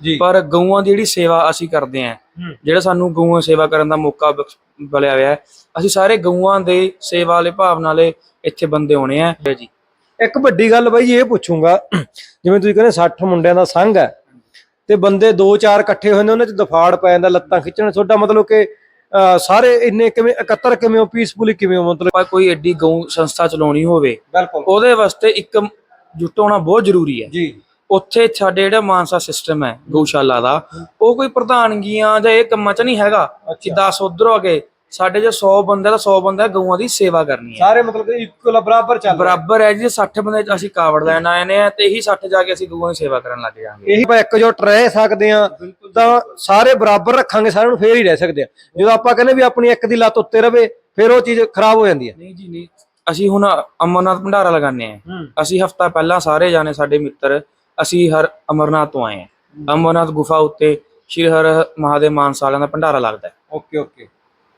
ਜੀ। ਪਰ ਗਊਆਂ ਦੀ ਜਿਹੜੀ ਸੇਵਾ ਅਸੀਂ ਕਰਦੇ ਆਂ। ਜਿਹੜਾ ਸਾਨੂੰ ਗਊਆਂ ਸੇਵਾ ਕਰਨ ਦਾ ਮੌਕਾ ਮਿਲਿਆ ਹੋਇਆ ਹੈ ਅਸੀਂ ਸਾਰੇ ਗਊਆਂ ਦੇ ਸੇਵਾ ਵਾਲੇ ਭਾਵ ਨਾਲੇ ਇੱਥੇ ਬੰਦੇ ਹੋਣੇ ਆ। ਜੀ। ਇੱਕ ਵੱਡੀ ਗੱਲ ਬਾਈ ਇਹ ਪੁੱਛੂੰਗਾ ਜਿਵੇਂ ਤੁਸੀਂ ਕਹਿੰਦੇ 60 ਮੁੰਡਿਆਂ ਦਾ ਸੰਘ ਹੈ ਤੇ ਬੰਦੇ 2-4 ਇਕੱਠੇ ਹੋਏ ਨੇ ਉਹਨਾਂ 'ਚ ਦਫਾੜ ਪੈ ਜਾਂਦਾ ਲੱਤਾਂ ਖਿੱਚਣ ਤੁਹਾਡਾ ਮਤਲਬ ਕਿ ਸਾਰੇ ਇੰਨੇ ਕਿਵੇਂ ਇਕੱਤਰ ਕਿਵੇਂ ਹੋ ਪੀਸਫੁਲੀ ਕਿਵੇਂ ਹੋ ਮਤਲਬ? ਕੋਈ ਐਡੀ ਗਊ ਸੰਸਥਾ ਚਲਾਉਣੀ ਹੋਵੇ ਬਿਲਕੁਲ। ਉਹਦੇ ਵਾਸਤੇ ਇੱਕ ਜੁੱਟ ਹੋਣਾ ਬਹੁਤ ਜ਼ਰੂਰੀ ਹੈ। ਜੀ। ਉੱਥੇ ਸਾਡੇ ਜਿਹੜਾ ਮਾਨਸਾ ਸਿਸਟਮ ਹੈ ਗਊਸ਼ਾਲਾ ਦਾ ਉਹ ਕੋਈ ਪ੍ਰਧਾਨਗੀਆਂ ਜਾਂ ਇਹ ਕੰਮਾਂ 'ਚ ਨਹੀਂ ਹੈਗਾ ਕਿ 10 ਉਧਰੋਂ ਆ ਗਏ ਸਾਡੇ ਜੇ 100 ਬੰਦੇ ਦਾ 100 ਬੰਦਾ ਗਊਆਂ ਦੀ ਸੇਵਾ ਕਰਨੀ ਹੈ। ਸਾਰੇ ਮਤਲਬ ਕਿ ਇਕੁਅਲ ਬਰਾਬਰ ਚੱਲ ਬਰਾਬਰ ਹੈ ਜੀ 60 ਬੰਦੇ ਅਸੀਂ ਕਾਵੜ ਲੈਣ ਆਏ ਨੇ ਤੇ ਇਹੀ 60 ਜਾ ਕੇ ਅਸੀਂ ਗਊਆਂ ਦੀ ਸੇਵਾ ਕਰਨ ਲੱਗ ਜਾਾਂਗੇ ਇਹੀ ਆਪਾਂ ਇੱਕਜੁੱਟ ਰਹਿ ਸਕਦੇ ਆ ਤਾਂ ਸਾਰੇ ਬਰਾਬਰ ਰੱਖਾਂਗੇ ਸਾਰਿਆਂ ਨੂੰ ਫੇਰ ਹੀ ਰਹਿ ਸਕਦੇ ਆ ਜਦੋਂ ਆਪਾਂ ਕਹਿੰਦੇ ਵੀ ਆਪਣੀ ਇੱਕ ਦੀ ਲੱਤ ਉੱਤੇ ਰਵੇ ਫਿਰ ਉਹ ਚੀਜ਼ ਖਰਾਬ ਹੋ ਜਾਂਦੀ ਹੈ। ਨਹੀਂ ਜੀ ਨਹੀਂ। ਅਸੀਂ ਹੁਣ ਅਮਰਨਾਥ ਭੰਡਾਰਾ ਲਗਾਉਂਦੇ ਆ ਅਸੀਂ ਹਫਤਾ ਪਹਿਲਾਂ ਸਾਰੇ ਜਾਣੇ ਸਾਡੇ ਮਿੱਤਰ ਅਸੀਂ ਹਰ ਅਮਰਨਾਥ ਤੋਂ ਆਏ ਆ ਅਮਰਨਾਥ ਗੁਫਾ ਉੱਤੇ ਸ਼੍ਰੀ ਹਰ ਮਹਾਦੇਵ ਮਾਨਸਾ ਵਾਲਿਆਂ ਦਾ ਭੰਡਾਰਾ ਲੱਗਦਾ ਹੈ। Okay okay.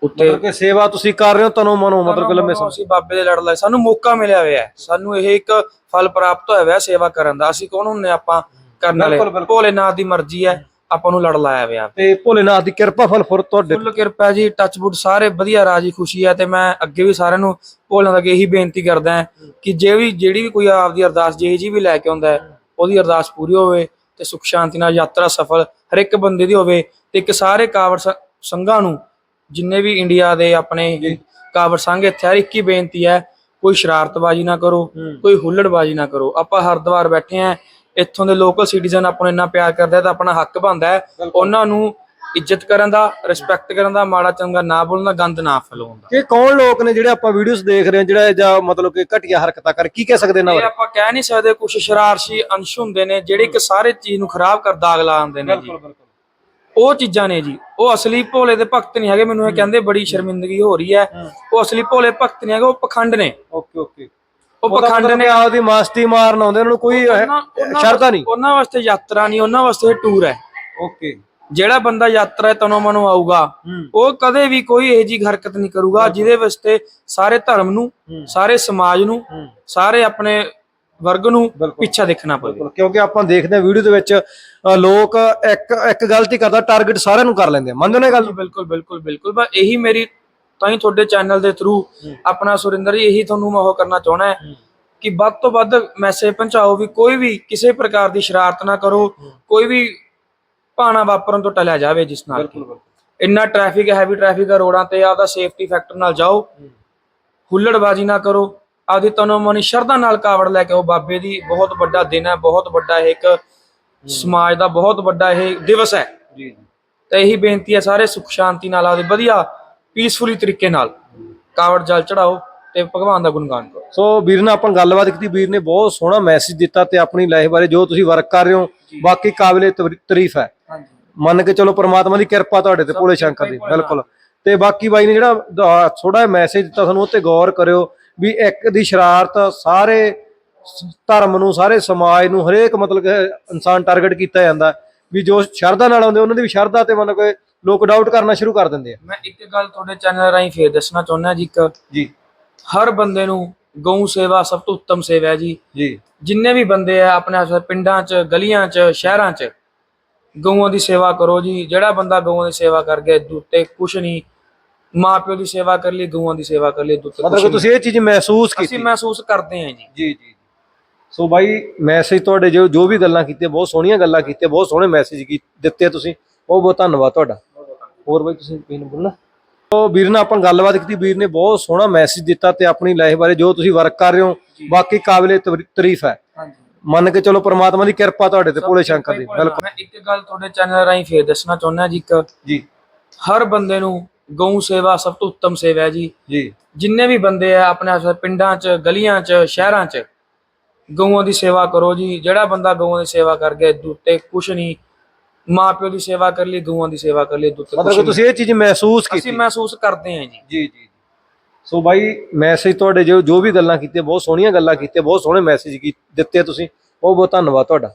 ਉੱਤੇ ਕਿ ਸੇਵਾ ਤੁਸੀਂ ਕਰ ਰਹੇ ਹੋ ਤਨੋਂ ਮਨੋਂ ਮਤਲਬ ਕਿ ਲੰਮੇ ਸਮੇਂ ਅਸੀਂ ਬਾਬੇ ਦੇ ਲੜ ਲਏ। ਸਾਨੂੰ ਮੌਕਾ ਮਿਲਿਆ ਹੋਇਆ ਹੈ। ਸਾਨੂੰ ਇਹ ਇੱਕ ਫਲ ਪ੍ਰਾਪਤ ਹੋਇਆ ਹੋਇਆ ਸੇਵਾ ਕਰਨ ਦਾ। ਅਸੀਂ ਕੌਣ ਹੁੰਨੇ ਆਪਾਂ ਕਰਨ ਵਾਲੇ। ਭੋਲੇਨਾਥ ਦੀ ਮਰਜ਼ੀ ਹੈ। ਆਪਾਂ ਨੂੰ ਲੜ ਲਾਇਆ ਹੋਇਆ। ਤੇ ਭੋਲੇਨਾਥ ਦੀ ਕਿਰਪਾ ਫਲ ਫੁਰ ਤੁਹਾਡੇ ਫੁੱਲ ਕਿਰਪਾ ਜੀ ਟੱਚਵੁੱਡ ਸਾਰੇ ਵਧੀਆ ਰਾਜੀ ਖੁਸ਼ੀ ਹੈ ਤੇ ਮੈਂ ਅੱਗੇ ਵੀ ਸਾਰਿਆਂ ਨੂੰ ਭੋਲੇਨਾਥ ਅੱਗੇ ਇਹੀ ਬੇਨਤੀ ਕਰਦਾ ਹਾਂ ਕਿ ਜੇ ਵੀ ਜਿਹੜੀ ਵੀ ਕੋਈ ਆਪਦੀ ਅਰਦਾਸ ਜਿਹੀ ਜੀ ਵੀ ਲੈ ਕੇ ਆਉਂਦਾ ਹੈ ਉਹਦੀ ਅਰਦਾਸ ਪੂਰੀ ਹੋਵੇ ਤੇ ਸੁਖ ਸ਼ਾਂਤੀ ਨਾਲ ਯਾਤਰਾ ਸਫਲ ਹਰ ਇੱਕ ਬੰਦੇ ਦੀ ਹੋਵੇ ਤੇ ਇੱਕ ਸਾਰੇ ਕਾਵੜ ਸ- ਸੰਘਾਂ ਨੂੰ ਜਿੰਨੇ ਵੀ ਇੰਡੀਆ ਦੇ ਆਪਣੇ ਕਾਵੜ ਸੰਘ ਇੱਥੇ ਹਰ ਇੱਕ ਹੀ ਬੇਨਤੀ ਹੈ ਕੋਈ ਸ਼ਰਾਰਤਬਾਜ਼ੀ ਨਾ ਕਰੋ ਕੋਈ ਹੁੱਲੜਬਾਜ਼ੀ ਨਾ ਕਰੋ। ਆਪਾਂ ਹਰਦੁਆਰ ਬੈਠੇ ਆ ਇੱਥੋਂ ਦੇ ਲੋਕਲ ਸਿਟੀਜ਼ਨ ਆਪਾਂ ਨੂੰ ਇੰਨਾ ਪਿਆਰ ਕਰਦੇ ਆ ਤਾਂ ਆਪਣਾ ਹੱਕ ਬਣਦਾ ਹੈ। ਉਹਨਾਂ ਨੂੰ ਇੱਜ਼ਤ ਕਰਨ ਦਾ ਰਿਸਪੈਕਟ ਕਰਨ ਦਾ ਮਾੜਾ ਚੰਗਾ ਨਾ ਬੋਲਣ ਦਾ ਗੰਦ ਨਾ ਫੈਲਾਉਣ ਦਾ। ਇਹ ਕੌਣ ਲੋਕ ਨੇ ਜਿਹੜੇ ਆਪਾਂ ਵੀਡੀਓਜ਼ ਦੇਖ ਰਹੇ ਹਾਂ ਜਿਹੜਾ ਜਾਂ ਮਤਲਬ ਕਿ ਘਟੀਆ ਹਰਕਤਾਂ ਕਰ ਕੀ ਕਹਿ ਸਕਦੇ ਇਹਨਾਂ ਇਹ ਆਪਾਂ ਕਹਿ ਨਹੀਂ ਸਕਦੇ ਕੁਝ ਸ਼ਰਾਰਤੀ ਅੰਸ਼ ਹੁੰਦੇ ਨੇ ਜਿਹੜੇ ਕਿ ਸਾਰੇ ਚੀਜ਼ ਨੂੰ ਖਰਾਬ ਕਰ ਦਾਗ ਲਾ ਦਿੰਦੇ ਨੇ ਜੀ। ਬਿਲਕੁਲ ਉਹ ਚੀਜ਼ਾਂ ਨੇ ਜੀ। ਉਹ ਅਸਲੀ ਭੋਲੇ ਦੇ ਭਗਤ ਨਹੀਂ ਹੈਗੇ ਮੈਨੂੰ ਇਹ ਕਹਿੰਦੇ ਬੜੀ ਸ਼ਰਮਿੰਦਗੀ ਹੋ ਰਹੀ ਹੈ। ਉਹ ਅਸਲੀ ਭੋਲੇ ਭਗਤ ਨਹੀਂ ਹੈਗੇ ਉਹ ਪਖੰਡ ਨੇ। Okay okay. ਉਹ ਪਖੰਡ ਨੇ। ਆਪਦੀ ਮਾਸਤੀ ਮਾਰਨ ਆਉਂਦੇ ਉਹਨਾਂ ਨੂੰ ਕੋਈ ਸ਼ਰਧਾ ਨਹੀਂ। ਉਹਨਾਂ ਵਾਸਤੇ ਯਾਤਰਾ ਨਹੀਂ ਉਹਨਾਂ ਵਾਸਤੇ ਟੂਰ ਹੈ। ਓਕੇ। ਜਿਹੜਾ ਬੰਦਾ ਯਾਤਰਾ ਤਨੋਂ ਮਨੋਂ ਆਊਗਾ ਉਹ ਕਦੇ ਵੀ ਕੋਈ ਇਹੋ ਜਿਹੀ ਹਰਕਤ ਨਹੀਂ ਕਰੂਗਾ ਜਿਹਦੇ ਵਾਸਤੇ ਸਾਰੇ ਧਰਮ ਨੂੰ ਸਾਰੇ ਸਮਾਜ ਨੂੰ ਸਾਰੇ ਆਪਣੇ ਵਰਗ ਨੂੰ ਪਿੱਛਾ ਦੇਖਣਾ ਪਵੇ। ਕਿਉਂਕਿ ਆਪਾਂ ਦੇਖਦੇ ਹਾਂ ਵੀਡੀਓ ਦੇ ਵਿੱਚ ਲੋਕ ਇੱਕ ਇੱਕ ਗਲਤੀ ਕਰਦਾ ਟਾਰਗੇਟ ਸਾਰਿਆਂ ਨੂੰ ਕਰ ਲੈਂਦੇ ਆ। ਮੰਨਦੇ ਨਾ ਗੱਲ ਬਿਲਕੁਲ ਬਿਲਕੁਲ ਬਿਲਕੁਲ। ਬਸ ਇਹੀ ਮੇਰੀ ਤਾਂ ਹੀ ਤੁਹਾਡੇ ਚੈਨਲ ਦੇ ਥਰੂ ਆਪਣਾ ਸੁਰਿੰਦਰ ਜੀ ਇਹੀ ਤੁਹਾਨੂੰ ਮੈਂ ਉਹ ਕਰਨਾ ਚਾਹਣਾ ਹੈ ਕਿ ਵੱਧ ਤੋਂ ਵੱਧ ਮੈਸੇਜ ਪਹੁੰਚਾਓ ਵੀ ਕੋਈ ਵੀ ਕਿਸੇ ਪ੍ਰਕਾਰ ਦੀ ਸ਼ਰਾਰਤ ਨਾ ਕਰੋ ਕੋਈ ਵੀ ਭਾਣਾ ਵਾਪਰਨ ਤੋਂ ਟਲਿਆ ਜਾਵੇ ਜਿਸ ਨਾਲ ਕਿ। ਇੰਨਾ ਟ੍ਰੈਫਿਕ ਹੈਵੀ ਟ੍ਰੈਫਿਕ ਹੈ ਰੋਡਾਂ ਤੇ ਆਪਦਾ ਸੇਫਟੀ ਫੈਕਟਰ ਨਾਲ ਜਾਓ। ਹੁੱਲੜਬਾਜ਼ੀ ਨਾ ਕਰੋ। ਆਪਦੀ ਤਨੋ ਮਨੀ ਸ਼ਰਧਾ ਨਾਲ ਕਾਵੜ ਲੈ ਕੇ ਆਓ। ਬਾਬੇ ਦੀ ਬਹੁਤ ਵੱਡਾ ਦਿਨ ਹੈ ਬਹੁਤ ਵੱਡਾ ਇਹ ਇੱਕ ਸਮਾਜ ਦਾ ਬਹੁਤ ਵੱਡਾ ਇਹ ਦਿਵਸ ਹੈ। ਜੀ ਤੇ ਇਹੀ ਬੇਨਤੀ ਹੈ ਸਾਰੇ ਸੁਖ ਸ਼ਾਂਤੀ ਨਾਲ ਆਪਦੇ ਵਧੀਆ ਪੀਸਫੁਲੀ ਤਰੀਕੇ ਨਾਲ ਕਾਵੜ ਜਲ ਚੜਾਓ। ਤੇ ਭਗਵਾਨ ਦਾ ਗੁਣਗਾਨ ਕਰੋ। ਸੋ ਵੀਰ ਨਾਲ ਆਪਾਂ ਗੱਲਬਾਤ ਕੀਤੀ ਵੀਰ ਨੇ ਬਹੁਤ ਸੋਹਣਾ ਮੈਸੇਜ ਦਿੱਤਾ ਤੇ ਆਪਣੀ ਲਾਈਫ ਬਾਰੇ ਜੋ ਤੁਸੀਂ ਵਰਕ ਕਰ ਰਹੇ ਹੋ ਬਾਕੀ ਕਾਬਿਲੇ ਤਾਰੀਫ ਹੈ। ਹਾਂਜੀ। ਮੰਨ ਕੇ ਚਲੋ ਪ੍ਰਮਾਤਮਾ ਦੀ ਕਿਰਪਾ ਤੁਹਾਡੇ ਤੇ ਭੋਲੇ ਸ਼ੰਕਰ ਦੀ ਬਿਲਕੁਲ। ਤੇ ਬਾਕੀ ਬਾਈ ਨੇ ਜਿਹੜਾ ਥੋੜਾ ਮੈਸੇਜ ਦਿੱਤਾ ਸਾਨੂੰ ਉਹ ਤੇ ਗੌਰ ਕਰਿਓ ਵੀ ਇੱਕ ਦੀ ਸ਼ਰਾਰਤ ਸਾਰੇ ਧਰਮ ਨੂੰ ਸਾਰੇ ਸਮਾਜ ਨੂੰ ਹਰੇਕ ਮਤਲਬ ਇਨਸਾਨ ਟਾਰਗੇਟ ਕੀਤਾ ਜਾਂਦਾ ਵੀ ਜੋ ਸ਼ਰਧਾ ਨਾਲ ਆਉਂਦੇ ਉਹਨਾਂ ਦੀ ਵੀ ਸ਼ਰਧਾ ਤੇ ਮਤਲਬ ਕਿ ਲੋਕ ਡਾਊਟ ਕਰਨਾ ਸ਼ੁਰੂ ਕਰ ਦਿੰਦੇ ਆ। ਮੈਂ ਇੱਕ ਗੱਲ ਤੁਹਾਡੇ ਚੈਨਲ ਰਾਹੀਂ ਫੇਰ ਦੱਸਣਾ ਚਾਹੁੰਦਾ ਜੀ ਇੱਕ ਜੀ। ਹਰ ਬੰਦੇ ਨੂੰ ਗਊ ਸੇਵਾ ਸਭ ਤੋਂ ਉੱਤਮ ਸੇਵਾ ਹੈ ਜੀ। ਜੀ। ਜਿੰਨੇ ਵੀ ਬੰਦੇ ਆ ਆਪਣੇ ਆਸ ਪਿੰਡਾਂ 'ਚ ਗਲੀਆਂ 'ਚ ਸ਼ਹਿਰਾਂ 'ਚ ਗਊਆਂ ਦੀ ਸੇਵਾ ਕਰੋ ਜੀ। ਜਿਹੜਾ ਬੰਦਾ ਗਊਆਂ ਦੀ ਸੇਵਾ ਕਰ ਗਿਆ ਦੁੱਤੇ ਕੁਛ ਨਹੀਂ ਮਾਪਿਓ ਦੀ ਸੇਵਾ ਕਰ ਲਈ ਗਊਆਂ ਦੀ ਸੇਵਾ ਕਰ ਲਈ ਦੁੱਤੇ ਮਤਲਬ ਕਿ ਤੁਸੀਂ ਇਹ ਚੀਜ਼ ਮਹਿਸੂਸ ਕੀਤੀ। ਅਸੀਂ ਮਹਿਸੂਸ ਕਰਦੇ ਹਾਂ ਜੀ। ਜੀ ਜੀ ਸੋ ਬਾਈ ਮੈਸੇਜ ਤੁਹਾਡੇ ਜੋ ਜੋ ਵੀ ਗੱਲਾਂ ਕੀਤੀਆਂ ਬਹੁਤ ਸੋਹਣੀਆਂ ਗੱਲਾਂ ਕੀਤੀਆਂ ਬਹੁਤ ਸੋਹਣੇ ਮੈਸੇਜ ਕੀ ਦਿੱਤੇ ਤੁਸੀਂ। ਬਹੁਤ ਬਹੁਤ ਧੰਨਵਾਦ ਤੁਹਾਡਾ। ਹੋਰ ਬਾਈ ਤੁਸੀਂ ਕੀ ਬੋਲਣਾ? ਸੋ ਵੀਰ ਨਾਲ ਆਪਾਂ ਗੱਲਬਾਤ ਕੀਤੀ ਵੀਰ ਨੇ ਬਹੁਤ ਸੋਹਣਾ ਮੈਸੇਜ ਦਿੱਤਾ ਤੇ ਆਪਣੀ ਲਾਈਫ ਬਾਰੇ ਜੋ ਤੁਸੀਂ ਵਰਕ ਕਰ ਰਹੇ ਹੋ ਬਾਕੀ ਕਾਬਿਲੇ ਤਾਰੀਫ ਹੈ। ਮੰਨ ਕੇ ਚਲੋ ਪ੍ਰਮਾਤਮਾ ਦੀ ਕਿਰਪਾ ਤੁਹਾਡੇ ਤੇ ਭੋਲੇ ਸ਼ੰਕਰ ਦੀ ਬਿਲਕੁਲ। ਮੈਂ ਇੱਕ ਗੱਲ ਤੁਹਾਡੇ ਚੈਨਲ ਰਾਹੀਂ ਫੇਰ ਦੱਸਣਾ ਚਾਹੁੰਦਾ ਜੀ ਇੱਕ ਜੀ। ਹਰ ਬੰਦੇ ਨੂੰ ਗਊ ਸੇਵਾ ਸਭ ਤੋਂ ਉੱਤਮ ਸੇਵਾ ਹੈ ਜੀ। ਜੀ। ਜਿੰਨੇ ਵੀ ਬੰਦੇ ਆ ਆਪਣੇ ਆਸ ਪਿੰਡਾਂ 'ਚ ਗਲੀਆਂ 'ਚ ਸ਼ਹਿਰਾਂ 'ਚ ਗਊਆਂ ਦੀ ਸੇਵਾ ਕਰੋ ਜੀ। ਜਿਹੜਾ ਬੰਦਾ ਗਊਆਂ ਦੀ ਸੇਵਾ ਕਰ ਗਿਆ ਦੁੱਤੇ ਕੁਛ ਨਹੀਂ ਮਾਪਿਓ ਦੀ ਸੇਵਾ ਕਰ ਲਈ ਗਊਆਂ ਦੀ ਸੇਵਾ ਕਰ ਲਈ ਦੁੱਤੇ ਮਤਲਬ ਕਿ ਤੁਸੀਂ ਇਹ ਚੀਜ਼ ਮਹਿਸੂਸ ਕੀਤੀ। ਅਸੀਂ ਮਹਿਸੂਸ ਕਰਦੇ ਹਾਂ ਜੀ। ਜੀ ਜੀ ਸੋ ਬਾਈ ਮੈਸੇਜ ਤੁਹਾਡੇ ਜੋ ਜੋ ਵੀ ਗੱਲਾਂ ਕੀਤੀਆਂ ਬਹੁਤ ਸੋਹਣੀਆਂ ਗੱਲਾਂ ਕੀਤੀਆਂ ਬਹੁਤ ਸੋਹਣੇ ਮੈਸੇਜ ਦਿੱਤੇ ਤੁਸੀਂ। ਬਹੁਤ ਬਹੁਤ ਧੰਨਵਾਦ ਤੁਹਾਡਾ।